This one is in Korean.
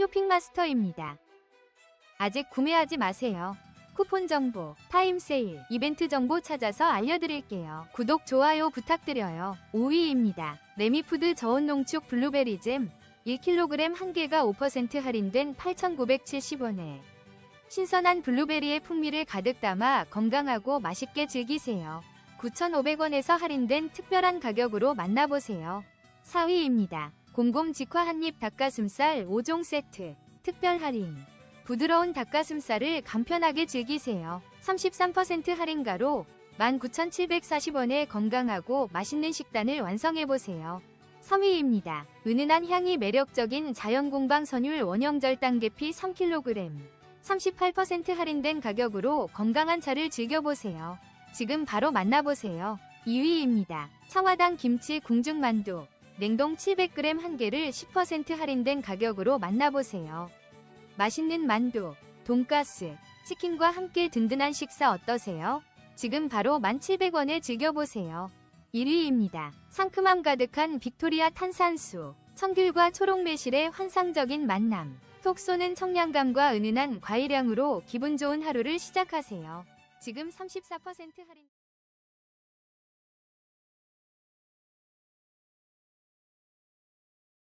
쇼핑마스터입니다. 아직 구매하지 마세요. 쿠폰 정보, 타임 세일, 이벤트 정보 찾아서 알려드릴게요. 구독, 좋아요 부탁드려요. 5위입니다. 레미푸드 저온 농축 블루베리 잼 1kg 한 개가 5% 할인된 8,970원에 신선한 블루베리의 풍미를 가득 담아 건강하고 맛있게 즐기세요. 9,500원에서 할인된 특별한 가격으로 만나보세요. 4위입니다. 곰곰 직화 한입 닭가슴살 5종 세트 특별 할인 부드러운 닭가슴살을 간편하게 즐기세요. 33% 할인가로 19,740원에 건강하고 맛있는 식단을 완성해보세요. 3위입니다. 은은한 향이 매력적인 자연공방 선율 원형절 단 계피 3kg 38% 할인된 가격으로 건강한 차를 즐겨보세요. 지금 바로 만나보세요. 2위입니다. 청와당 김치 궁중만두 냉동 700g 한 개를 10% 할인된 가격으로 만나보세요. 맛있는 만두, 돈가스, 치킨과 함께 든든한 식사 어떠세요? 지금 바로 1,700원에 즐겨보세요. 1위입니다. 상큼함 가득한 빅토리아 탄산수, 청귤과 초록 매실의 환상적인 만남, 톡 쏘는 청량감과 은은한 과일향으로 기분 좋은 하루를 시작하세요. 지금 34% 할인